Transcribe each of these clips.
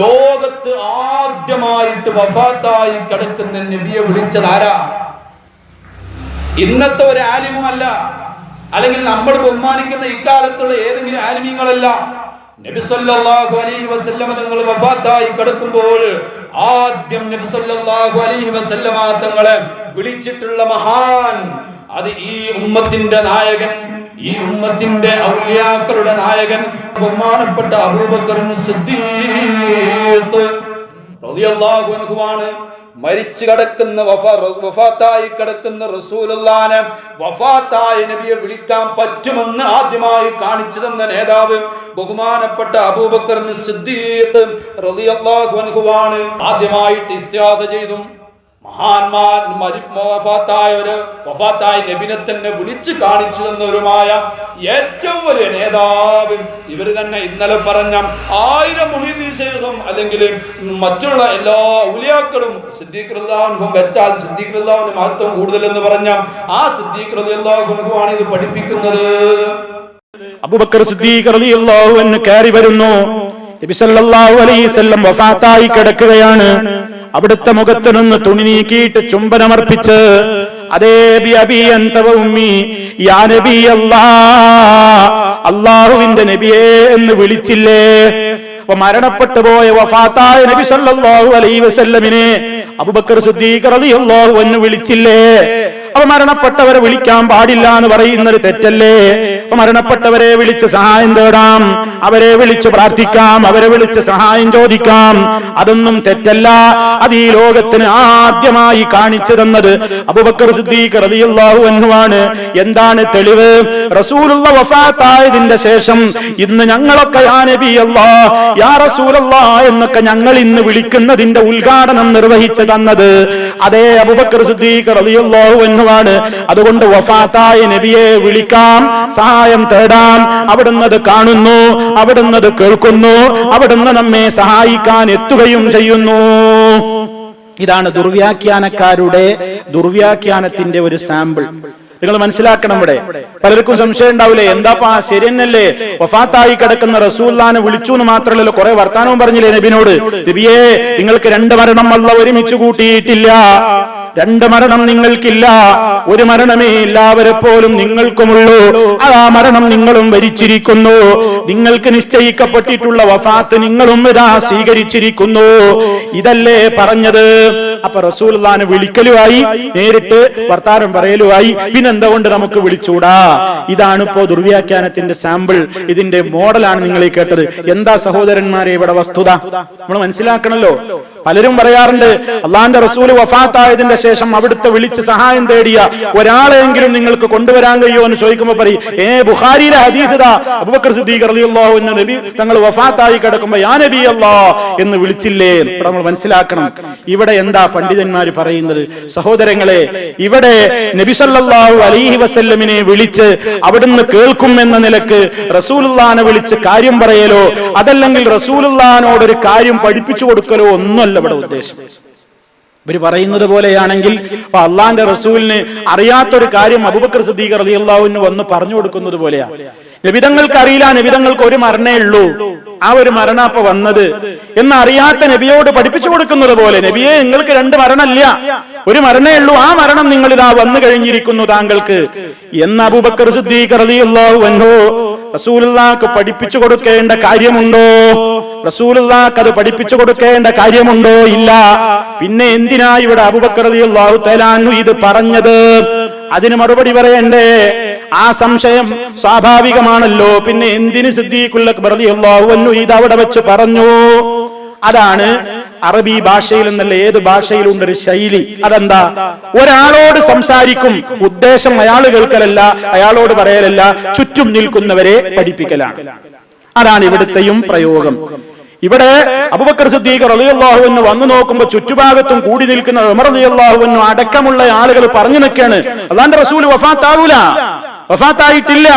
ലോകത്ത് ആദ്യമായിട്ട് വഫാത്തായി കിടക്കുന്ന നബിയെ വിളിച്ചതാരാ ഇന്നത്തെ ഒരു ആലിമുമല്ല. അല്ലെങ്കിൽ നമ്മൾ ബഹുമാനിക്കുന്ന ഇക്കാലത്തുള്ള ഏതെങ്കിലും ആലിമ്യങ്ങളല്ല നബി സല്ലല്ലാഹു അലൈഹി വസല്ലമ തങ്ങൾ വഫാത്തായി കിടക്കുമ്പോൾ ആദ്യം നബി സല്ലല്ലാഹു അലൈഹി വസല്ലമ തങ്ങളെ വിളിച്ചിട്ടുള്ള മഹാൻ അത് ഈ ഉമ്മത്തിന്റെ നായകൻ. ഈ ഉമ്മത്തിന്റെ ഔലിയാക്കളുടെ നായകൻ ബഹുമാനപ്പെട്ട അബൂബക്കറും അൻഹുവാണ്. മരിച്ചു കിടക്കുന്ന വഫ- വഫാത്തായി കിടക്കുന്ന റസൂലുള്ളാനെ വഫാത്തായ നബിയെ വിളിക്കാൻ പറ്റുമെന്ന് ആദ്യമായി കാണിച്ചു തന്ന നേതാവ് ബഹുമാനപ്പെട്ട അബൂബക്കറിന് സിദ്ദീഖ് റളിയല്ലാഹു ആദ്യമായിട്ട് ഇസ്തിഹാദ ചെയ്തു മഹാന്മാർ മരി വഫാത്തായവര് വഫാത്തായ നബിനെ തന്നെ വിളിച്ചു കാണിച്ചു തന്നവരുമായ ഏറ്റവും വലിയ നേതാവ് ഇവർ തന്നെ ഇന്നലെ പറഞ്ഞ ആയിരം മുഹീദ്ദീൻ അല്ലെങ്കിൽ മറ്റുള്ള എല്ലാ ഉലിയാക്കളും സിദ്ദീഖ്ലാഹും വെച്ചാൽ സിദ്ദീഖ്ലാഹുവിന് മഹത്വം കൂടുതലെന്ന് പറഞ്ഞ ആ സിദ്ദീഖ്ലാഹുമാണ് ഇത് പഠിപ്പിക്കുന്നത്. അബൂബക്കർ സിദ്ദീഖ് റളിയല്ലാഹു അൻഹു കയറി വരുന്നു. നബി സല്ലല്ലാഹു അലൈഹി വസല്ലം വഫാത്തായി കിടക്കുകയാണ്. അവിടുത്തെ മുഖത്ത് നിന്ന് തുണി നീക്കിയിട്ട് ചുംബനമർപ്പിച്ച് അതേ അബി അന്തവ ഉമ്മി യാ നബി അല്ലാ അല്ലാഹുവിന്റെ നബിയേ എന്ന് വിളിച്ചില്ലേ? അപ്പൊ മരണപ്പെട്ടു പോയ വഫാത്തായ നബി സല്ലല്ലാഹു അലൈഹി വസല്ലമിനെ അബൂബക്കർ സിദ്ദീഖ് റളിയല്ലാഹു അൻഹു വിളിച്ചില്ലേ? അപ്പൊ മരണപ്പെട്ടവരെ വിളിക്കാൻ പാടില്ല എന്ന് പറയുന്നൊരു തെറ്റല്ലേ? മരണപ്പെട്ടവരെ വിളിച്ച് സഹായം തേടാം. അവരെ വിളിച്ച് പ്രാർത്ഥിക്കാം. അവരെ വിളിച്ച് സഹായം ചോദിക്കാം. അതൊന്നും തെറ്റല്ല. അത് ഈ ലോകത്തിന് ആദ്യമായി കാണിച്ചു തന്നത് അബൂബക്കർ സിദ്ദീഖ് റളിയല്ലാഹു എന്താണ് തെളിവ്? റസൂലുള്ള വഫാത്തായതിന്റെ ശേഷം ഇന്ന് ഞങ്ങളൊക്കെ യാ നബി അല്ലാ യാ റസൂലല്ലാ എന്നൊക്കെ ഞങ്ങൾ ഇന്ന് വിളിക്കുന്നതിന്റെ ഉദ്ഘാടനം നിർവഹിച്ചു തന്നത് അതേ അബുബക്കർ സിദ്ദീഖ് റളിയല്ലാഹു അൻഹുവാണ്. അതുകൊണ്ട് വഫാത്തായ നബിയെ വിളിക്കാം. സഹായം തേടാം. അവിടുന്ന് അത് കാണുന്നു അവിടുന്ന് അത് കേൾക്കുന്നു അവിടുന്ന് നമ്മെ സഹായിക്കാൻ എത്തുകയും ചെയ്യുന്നു. ഇതാണ് ദുർവ്യാഖ്യാനക്കാരുടെ ദുർവ്യാഖ്യാനത്തിന്റെ ഒരു സാമ്പിൾ നിങ്ങൾ മനസ്സിലാക്കണം ഇവിടെ. പലർക്കും സംശയം ഉണ്ടാവില്ലേ? എന്താപ്പാ? ശരി തന്നെയല്ലേ വഫാത്തായി കിടക്കുന്ന റസൂല്ലാനെ വിളിച്ചു എന്ന് മാത്രമല്ലല്ലോ കുറെ വർത്താനവും പറഞ്ഞില്ലേ നബിനോട്? നബിയേ നിങ്ങൾക്ക് രണ്ട് മരണം അല്ല ഒരുമിച്ച് കൂട്ടിയിട്ടില്ല. രണ്ട് മരണം നിങ്ങൾക്കില്ല ഒരു മരണമേ എല്ലാവരെ പോലും നിങ്ങൾക്കുമുള്ളൂ. ആ മരണം നിങ്ങളും വരിച്ചിരിക്കുന്നു. നിങ്ങൾക്ക് നിശ്ചയിക്കപ്പെട്ടിട്ടുള്ള വഫാത്ത് നിങ്ങളും ഇതാ സ്വീകരിച്ചിരിക്കുന്നു. ഇതല്ലേ പറഞ്ഞത്? അപ്പൊ റസൂൽദാനെ വിളിക്കലുമായി നേരിട്ട് വർത്താനം പറയലുമായി. പിന്നെന്തുകൊണ്ട് നമുക്ക് വിളിച്ചൂടാ? ഇതാണ് ഇപ്പോ ദുർവ്യാഖ്യാനത്തിന്റെ സാമ്പിൾ ഇതിന്റെ മോഡലാണ് നിങ്ങൾ ഈ കേട്ടത്. എന്താ സഹോദരന്മാരെ ഇവിടെ വസ്തുത? നമ്മൾ മനസ്സിലാക്കണല്ലോ. പലരും പറയാറുണ്ട് അള്ളാന്റെ റസൂൽ വഫാത്തായതിന്റെ ശേഷം അവിടുത്തെ വിളിച്ച് സഹായം തേടിയ ഒരാളെങ്കിലും നിങ്ങൾക്ക് കൊണ്ടുവരാൻ കഴിയുമോ എന്ന് ചോദിക്കുമ്പോൾ പറയും ഏ ബുഹാരിയിലെ ഹദീസിതാ സിദ്ദീഖ് റളിയല്ലാഹു അൻഹു നബി തങ്ങൾ വഫാത്തായി കിടക്കുമ്പോ യാ നബി അല്ലാ എന്ന്. വിളിച്ചില്ലേ നമ്മൾ മനസ്സിലാക്കണം. ഇവിടെ എന്താ പണ്ഡിതന്മാർ പറയുന്നത്? സഹോദരങ്ങളെ ഇവിടെ നബിസല്ലാഹു അലൈഹി വസല്ലമിനെ വിളിച്ച് അവിടുന്ന് കേൾക്കും എന്ന നിലയ്ക്ക് റസൂലുള്ളാനെ വിളിച്ച് കാര്യം പറയലോ? അതല്ലെങ്കിൽ റസൂലുള്ളാനോട് ഒരു കാര്യം പഠിപ്പിച്ചു കൊടുക്കലോ? ഒന്നുമല്ല ഇവിടെ ഉദ്ദേശം. ഇവർ പറയുന്നത് പോലെയാണെങ്കിൽ അപ്പൊ അള്ളാന്റെ റസൂലിന് അറിയാത്തൊരു കാര്യം അബൂബക്കർ അലി അള്ളാഹുവിന് വന്ന് പറഞ്ഞു കൊടുക്കുന്നത് പോലെയാ. നബിതങ്ങൾക്ക് അറിയില്ല നബിതങ്ങൾക്ക് ഒരു മരണേ ഉള്ളൂ. ആ ഒരു മരണ അപ്പൊ വന്നത്? എന്നറിയാത്ത നബിയോട് പഠിപ്പിച്ചു കൊടുക്കുന്നത് പോലെ നബിയെ നിങ്ങൾക്ക് രണ്ട് മരണമല്ല. ഒരു മരണേ ഉള്ളൂ. ആ മരണം നിങ്ങൾ ഇതാ വന്നു കഴിഞ്ഞിരിക്കുന്നു താങ്കൾക്ക്. എന്ന് അബൂബക്കർ സിദ്ദീഖ് റളിയല്ലാഹു അൻഹു റസൂലുള്ളാഹ്ക്ക് പഠിപ്പിച്ചു കൊടുക്കേണ്ട കാര്യമുണ്ടോ? റസൂലുള്ളാഹ്ക്ക് അത് പഠിപ്പിച്ചു കൊടുക്കേണ്ട കാര്യമുണ്ടോ? ഇല്ല. പിന്നെ എന്തിനാ ഇവിടെ അബൂബക്കർ റളിയല്ലാഹു തആലാനു ഇത് പറഞ്ഞത്? അതിന് മറുപടി പറയണ്ടേ? ആ സംശയം സ്വാഭാവികമാണല്ലോ. പിന്നെ എന്തിന് സിദ്ദീഖുൽ അക്ബർ ഇത് അവിടെ വെച്ച് പറഞ്ഞു? അതാണ് അറബി ഭാഷയിൽ എന്നല്ല ഏത് ഭാഷയിലുണ്ട് ഒരു ശൈലി. അതെന്താ? ഒരാളോട് സംസാരിക്കും ഉദ്ദേശം അയാൾ കേൾക്കലല്ല അയാളോട് പറയലല്ല ചുറ്റും നിൽക്കുന്നവരെ പഠിപ്പിക്കലാണ്. അതാണ് ഇവിടുത്തെയും പ്രയോഗം. ഇവിടെ അബുബക്കർ സിദ്ദീഖ് റളിയല്ലാഹു അൻഹു വന്നു നോക്കുമ്പോൾ ചുറ്റുഭാഗത്തും കൂടി നിൽക്കുന്ന ഉമർ റളിയല്ലാഹു അൻഹു അടക്കമുള്ള ആളുകൾ പറഞ്ഞു നിൽക്കാണ് അള്ളാന്റെ റസൂൽ വഫാത്താവൂല. വഫാത്തായിട്ടില്ല.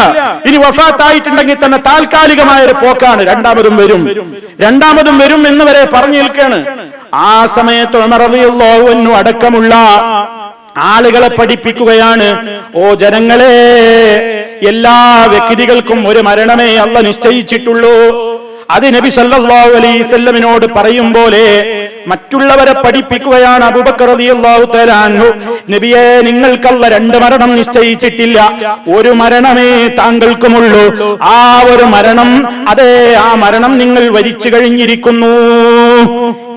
ഇനി വഫാത്തായിട്ടുണ്ടെങ്കിൽ തന്നെ താൽക്കാലികമായ ഒരു പോക്കാണ്. രണ്ടാമതും വരും. രണ്ടാമതും വരും എന്ന് വരെ പറഞ്ഞു നിൽക്കാണ് ആ സമയത്ത് അൻഹു അടക്കമുള്ള ആളുകളെ പഠിപ്പിക്കുകയാണ്. ഓ ജനങ്ങളെ എല്ലാ വ്യക്തികൾക്കും ഒരു മരണമേ അല്ല നിശ്ചയിച്ചിട്ടുള്ളൂ. അത് നബി സല്ലല്ലാഹു അലൈഹി പറയും പോലെ മറ്റുള്ളവരെ പഠിപ്പിക്കുകയാണ് അബൂബക്കർ റളിയല്ലാഹു നബിയെ നിങ്ങൾക്കല്ല രണ്ട് മരണം നിശ്ചയിച്ചിട്ടില്ല. ഒരു മരണമേ താങ്കൾക്കുമുള്ളൂ. ആ ഒരു മരണം അതെ ആ മരണം നിങ്ങൾ വരിച്ചു കഴിഞ്ഞിരിക്കുന്നു.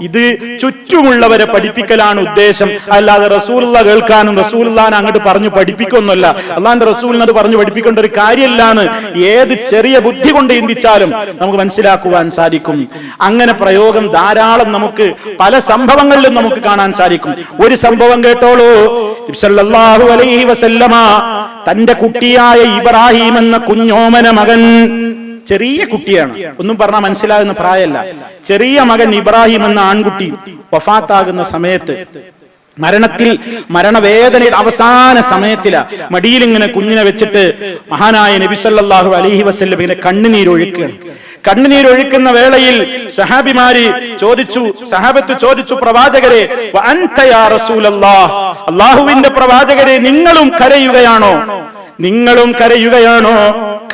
ഇത് ചുറ്റുമുള്ളവരെ പഠിപ്പിക്കലാണ് ഉദ്ദേശം. അല്ലാതെ റസൂലുള്ള കേൾക്കാനും റസൂലുള്ളാൻ അങ്ങോട്ട് പറഞ്ഞു പഠിപ്പിക്കൊന്നുമല്ല. അള്ളാന്റെ റസൂലിനത് പറഞ്ഞു പഠിപ്പിക്കേണ്ട ഒരു കാര്യമല്ലാണ്. ഏത് ചെറിയ ബുദ്ധി കൊണ്ട് ചിന്തിച്ചാലും നമുക്ക് മനസ്സിലാക്കുവാൻ സാധിക്കും. അങ്ങനെ പ്രയോഗം ധാരാളം നമുക്ക് പല സംഭവങ്ങളിലും നമുക്ക് കാണാൻ സാധിക്കും. ഒരു സംഭവം കേട്ടോളൂ. അലൈഹി വസല്ലമ തന്റെ കുട്ടിയായ ഇബ്രാഹിം എന്ന കുഞ്ഞോമന മകൻ ചെറിയ കുട്ടിയാണ്. ഒന്നും പറഞ്ഞാൽ മനസ്സിലാകുന്ന പ്രായമല്ല. ചെറിയ മകൻ ഇബ്രാഹിം എന്ന ആൺകുട്ടി വഫാത്താകുന്ന സമയത്ത് മരണത്തിൽ മരണവേദനയുടെ അവസാന സമയത്തില മടിയിൽ ഇങ്ങനെ കുഞ്ഞിനെ വെച്ചിട്ട് മഹാനായ നബി സല്ലല്ലാഹു അലൈഹി വസല്ലം ഇങ്ങനെ കണ്ണുനീരൊഴുക്കുകയാണ് കണ്ണുനീരൊഴുക്കുന്ന വേളയിൽ സഹാബിമാര് ചോദിച്ചു സഹാബത്ത് ചോദിച്ചു പ്രവാചകരെ? അള്ളാഹുവിന്റെ പ്രവാചകരെ നിങ്ങളും കരയുകയാണോ? നിങ്ങളും കരയുകയാണോ?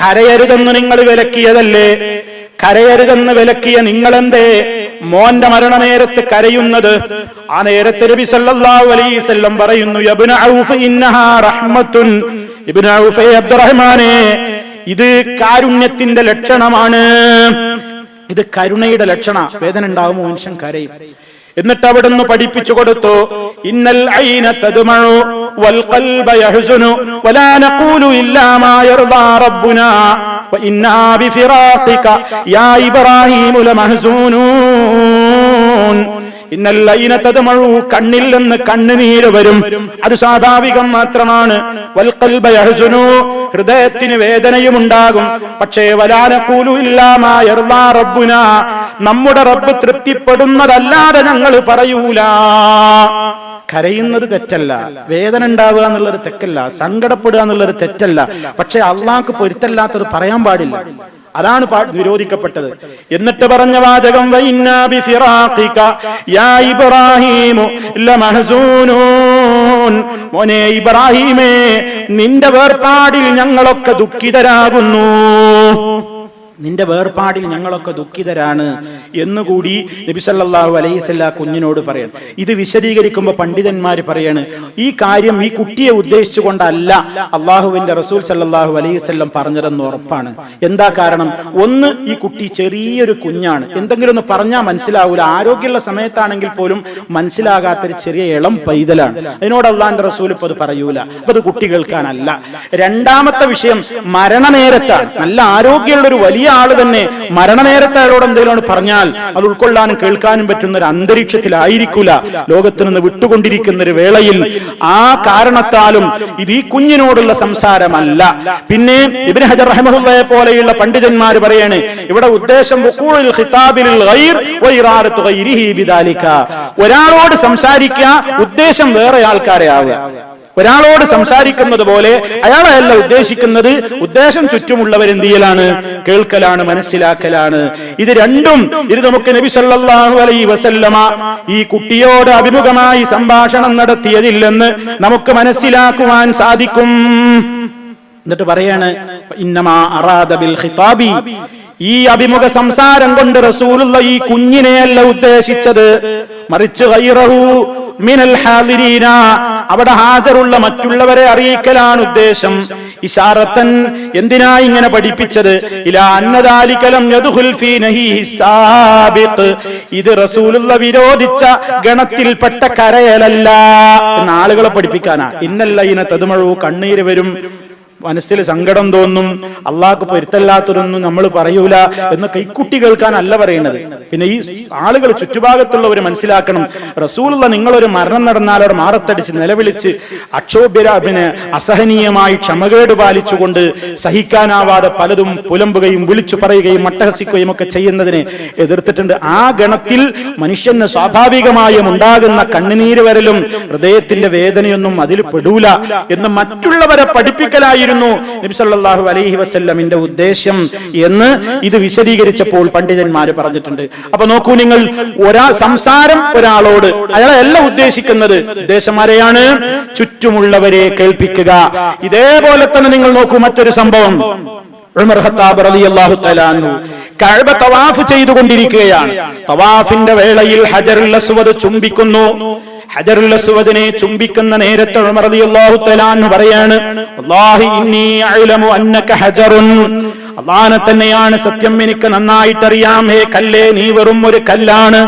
കരയരുതെന്ന് നിങ്ങൾ വിലക്കിയതല്ലേ? കരയരുതെന്ന് വിലക്കിയ നിങ്ങളെന്തേ? മോന്റെ മരണനേരത്ത് കരയുന്നത്? ആ നേരത്തെ നബി സല്ലല്ലാഹു അലൈഹി വസല്ലം പറയുന്നു ഇബ്നു ഔഫ് ഇന്നഹാ റഹ്മത്തുൻ. ഇബ്നു ഔഫ് അബ്ദുറഹ്മാനെ ഇത് കാരുണ്യത്തിന്റെ ലക്ഷണമാണ്. ഇത് കരുണയുടെ ലക്ഷണ. വേദന ഉണ്ടാകുമോ മനുഷ്യൻ കരയും. എന്നിട്ട് അവിടുന്ന് പഠിപ്പിച്ചു കൊടുത്തു ഇന്നൽ ഐന തദ്മഉ. വൽ يحزن ولا نقول إلا ما يرضى ربنا وإنا بفراقك يا إبراهيم لمحزونون. ഇന്നല്ല തദ്മഉ കണ്ണിൽ നിന്ന് കണ്ണുനീര് വരും. അത് സ്വാഭാവികം മാത്രമാണ്. വൽക്കൽബയഹസുനു ഹൃദയത്തിന് വേദനയും ഉണ്ടാകും. പക്ഷേ വലാനക്കൂലു നമ്മുടെ റബ്ബ് തൃപ്തിപ്പെടുന്നതല്ലാതെ ഞങ്ങൾ പറയൂല. കരയുന്നത് തെറ്റല്ല വേദന ഉണ്ടാവുക എന്നുള്ളൊരു തെറ്റല്ല സങ്കടപ്പെടുക എന്നുള്ളൊരു തെറ്റല്ല. പക്ഷെ അള്ളാഹ്ക്ക് പൊരുത്തല്ലാത്തത് പറയാൻ പാടില്ല. അതാണ് നിരോധിക്കപ്പെട്ടത്. എന്നിട്ട് പറഞ്ഞ വാചകം മോനെ ഇബ്രാഹീമേ നിന്റെ വേർപാടിൽ ഞങ്ങളൊക്കെ ദുഃഖിതരാകുന്നു. നിന്റെ വേർപാടിൽ ഞങ്ങളൊക്കെ ദുഃഖിതരാണ് എന്നുകൂടി നബിസല്ലാഹു വസല്ലം കുഞ്ഞിനോട് പറയണം ഇത് വിശദീകരിക്കുമ്പോൾ പണ്ഡിതന്മാർ പറയാണ് ഈ കാര്യം ഈ കുട്ടിയെ ഉദ്ദേശിച്ചുകൊണ്ടല്ല അള്ളാഹുവിന്റെ റസൂൽ സല്ലാഹു അലൈഹി വസല്ലം പറഞ്ഞതെന്ന് ഉറപ്പാണ്. എന്താ കാരണം? ഒന്ന് ഈ കുട്ടി ചെറിയൊരു കുഞ്ഞാണ്. എന്തെങ്കിലും ഒന്ന് പറഞ്ഞാൽ മനസ്സിലാവൂല. ആരോഗ്യമുള്ള സമയത്താണെങ്കിൽ പോലും മനസ്സിലാകാത്തൊരു ചെറിയ ഇളം പൈതലാണ്. അതിനോട് അള്ളാന്റെ റസൂൽ ഇപ്പൊ അത് പറയൂല. അപ്പൊ അത് കുട്ടി കേൾക്കാനല്ല. രണ്ടാമത്തെ വിഷയം മരണനേരത്താണ്. നല്ല ആരോഗ്യമുള്ള ഒരു വലിയ ആൾ തന്നെ മരണനേരത്തെ അയാളോട് എന്തെങ്കിലും പറഞ്ഞാൽ അത് ഉൾക്കൊള്ളാനും കേൾക്കാനും പറ്റുന്ന ഒരു അന്തരീക്ഷത്തിലായിരിക്കൂല. ലോകത്തു നിന്ന് വിട്ടുകൊണ്ടിരിക്കുന്ന ഒരു വേളയിൽ ആ കാരണത്താലും ഇത് ഈ കുഞ്ഞിനോടുള്ള സംസാരമല്ല. പിന്നെ ഇബ്നു ഹജർ റഹിമഹുള്ളയെ പോലെയുള്ള പണ്ഡിതന്മാർ പറയാണ് ഇവിടെ ഉദ്ദേശം ഒരാളോട് സംസാരിക്കുക ഉദ്ദേശം വേറെ ആൾക്കാരെ ആവുക. ഒരാളോട് സംസാരിക്കുന്നത് പോലെ അയാളെയല്ല ഉദ്ദേശിക്കുന്നത് ഉദ്ദേശം ചുറ്റുമുള്ളവർ എന്ത് ചെയ്യലാണ്? കേൾക്കലാണ് മനസ്സിലാക്കലാണ്. ഇത് രണ്ടും ഇത് നമുക്ക് നബി സല്ലല്ലാഹു അലൈഹി വസല്ലമ ഈ കുട്ടിയോട് അഭിമുഖമായി സംഭാഷണം നടത്തിയതില്ലെന്ന് നമുക്ക് മനസ്സിലാക്കുവാൻ സാധിക്കും. എന്നിട്ട് പറയാണ് ഇന്നമാ അറാദ ബിൽ ഖിതാബി. ഈ അഭിമുഖ സംസാരം കൊണ്ട് റസൂലുള്ള ഈ കുഞ്ഞിനെയല്ല ഉദ്ദേശിച്ചത്. മറിച്ച് മിനൽ ഹാദിരീന. അവിടെ ഹാജറുള്ള മറ്റുള്ളവരെ അറിയിക്കലാണ് ഉദ്ദേശം. ഇഷാറത്തൻ എന്തിനാ ഇങ്ങനെ പഠിപ്പിച്ചത്? ഇലാ അന്നദാലിക്കലം ഫീ നഹീഹി സാബിഖ് ഇത് റസൂലുള്ള വിരോധിച്ച ഗണത്തിൽപ്പെട്ട കരയലല്ല. എന്ന് ആളുകളെ പഠിപ്പിക്കാനാ. ഇന്നല്ലയിന തതുമഴു കണ്ണീര് വരും. മനസ്സിൽ സങ്കടം തോന്നും അള്ളാഹ്ക്ക് പൊരുത്തല്ലാത്തതൊന്നും നമ്മൾ പറയൂല എന്ന് കൈക്കുട്ടി കേൾക്കാനല്ല പറയുന്നത്. പിന്നെ ഈ ആളുകൾ ചുറ്റുഭാഗത്തുള്ളവർ മനസ്സിലാക്കണം. റസൂലുള്ള നിങ്ങളൊരു മരണം നടന്നാൽ അവർ മാറത്തടിച്ച് നിലവിളിച്ച് അക്ഷോഭ്യര പിന്നെ അസഹനീയമായി ക്ഷമകേട് പാലിച്ചുകൊണ്ട് സഹിക്കാനാവാതെ പലതും പുലമ്പുകയും വിളിച്ചു പറയുകയും മട്ടഹസിക്കുകയും ഒക്കെ ചെയ്യുന്നതിനെ എതിർത്തിട്ടുണ്ട്. ആ ഗണത്തിൽ മനുഷ്യന് സ്വാഭാവികമായും ഉണ്ടാകുന്ന കണ്ണുനീര് വരലും ഹൃദയത്തിന്റെ വേദനയൊന്നും അതിൽ പെടൂല എന്ന് മറ്റുള്ളവരെ പഠിപ്പിക്കലായിരുന്നു നബി നബിസല്ലാഹു അലൈഹി വസ്ല്ലമിന്റെ ഉദ്ദേശം എന്ന് ഇത് വിശദീകരിച്ചപ്പോൾ പണ്ഡിതന്മാർ പറഞ്ഞിട്ടുണ്ട്. അപ്പൊ നോക്കൂ നിങ്ങൾ ഒരാ സംസാരം ഒരാളോട് അയാളെ എല്ലാം ഉദ്ദേശിക്കുന്നത്. ഉദ്ദേശം ആരെയാണ് ചുറ്റുമുള്ളവരെ കേൾപ്പിക്കുക. ഇതേപോലെ തന്നെ നിങ്ങൾ നോക്കൂ മറ്റൊരു സംഭവം. ഉമർ ഖത്താബ് റളിയല്ലാഹു കഅബ തവാഫ് ചെയ്തുകൊണ്ടിരിക്കുകയാണ്. തവാഫിന്റെ വേളയിൽ ഹജറുൽ അസ്വദ് ചുംബിക്കുന്നു. ഹജറുൽ അസ്വദിനെ ചുംബിക്കുന്ന നേരത്തെ ഉമർ റളിയല്ലാഹു തആല പറയാണ് വല്ലാഹി ഇന്നി അഅലമു അന്നക ഹജറുൻ. അള്ളാനെ തന്നെയാണ് സത്യം എനിക്ക് നന്നായിട്ടറിയാം. ഹേ കല്ലേ നീ വെറും ഒരു കല്ലാണ്.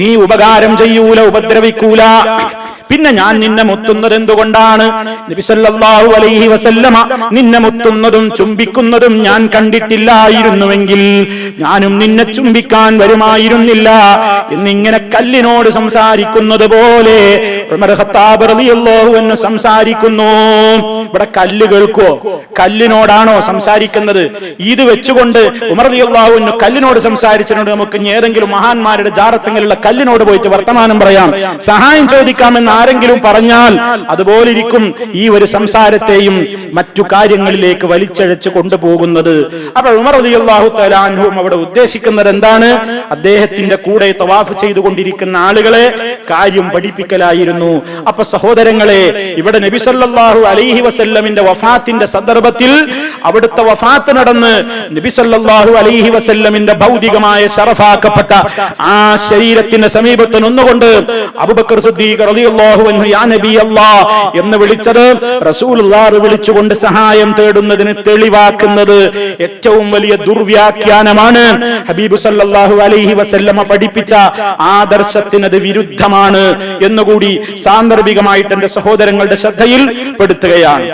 നീ ഉപകാരം ചെയ്യൂല ഉപദ്രവിക്കൂല. പിന്നെ ഞാൻ നിന്നെ മുത്തുന്നത് എന്തുകൊണ്ടാണ്? അലൈഹി വസല്ലമ നിന്നെ മുത്തുന്നതും ചുംബിക്കുന്നതും ഞാൻ കണ്ടിട്ടില്ലായിരുന്നുവെങ്കിൽ ഞാനും നിന്നെ ചുംബിക്കാൻ വരുമായിരുന്നില്ല. എന്നിങ്ങനെ കല്ലിനോട് സംസാരിക്കുന്നത് പോലെ സംസാരിക്കുന്നു. ഇവിടെ കല്ല് കേൾക്കോ കല്ലിനോടാണോ സംസാരിക്കുന്നത്? ഇത് വെച്ചുകൊണ്ട് ഉമർ കല്ലിനോട് സംസാരിച്ചതിനോട് നമുക്ക് ഏതെങ്കിലും മഹാന്മാരുടെ ജാറത്തെങ്കിലുള്ള കല്ലിനോട് പോയിട്ട് വർത്തമാനം പറയാം. സഹായം ചോദിക്കാമെന്ന് ആരെങ്കിലും പറഞ്ഞാൽ അതുപോലെ ഇരിക്കും. ഈ ഒരു സംസാരത്തെയും മറ്റു കാര്യങ്ങളിലേക്ക് വലിച്ചഴച്ച് കൊണ്ടുപോകുന്നത്. അപ്പോൾ ഉമർ അലി അള്ളാഹു തലാൻഹും അവിടെ ഉദ്ദേശിക്കുന്നത് എന്താണ്? അദ്ദേഹത്തിന്റെ കൂടെ തവാഫ് ചെയ്തുകൊണ്ടിരിക്കുന്ന ആളുകളെ കാര്യം പഠിപ്പിക്കലായിരുന്നു. അപ്പൊ സഹോദരങ്ങളെ ഇവിടെ നബി സല്ലല്ലാഹു അലൈഹി വസല്ലമിന്റെ വഫാത്തിന്റെ സന്ദർഭത്തിൽ അവിടുത്തെ വഫാത്ത് നടന്ന് നബി സല്ലല്ലാഹു അലൈഹി വസല്ലമിന്റെ ഭൗതികമായ ശറഫാക്കപ്പെട്ട ആ ശരീരത്തിന്റെ സമീപത്ത് നിന്നുകൊണ്ട് അബൂബക്കർ സിദ്ദീഖ് റളിയല്ലാഹു യാ എന്ന് വിളിച്ചത് റസൂലുള്ളാഹ് വിളിച്ചുകൊണ്ട് സഹായം തേടുന്നതിന് തെളിവാക്കുന്നത് ഏറ്റവും വലിയ ദുർവ്യാഖ്യാനമാണ്. ഹബീബ് സല്ലല്ലാഹു അലൈഹി വസല്ലമ പഠിപ്പിച്ച ആദർശത്തിനത് വിരുദ്ധമാണ് എന്നുകൂടി സാന്ദർഭികമായിട്ട് എന്റെ സഹോദരങ്ങളുടെ ശ്രദ്ധയിൽ പെടുത്തുകയാണ്.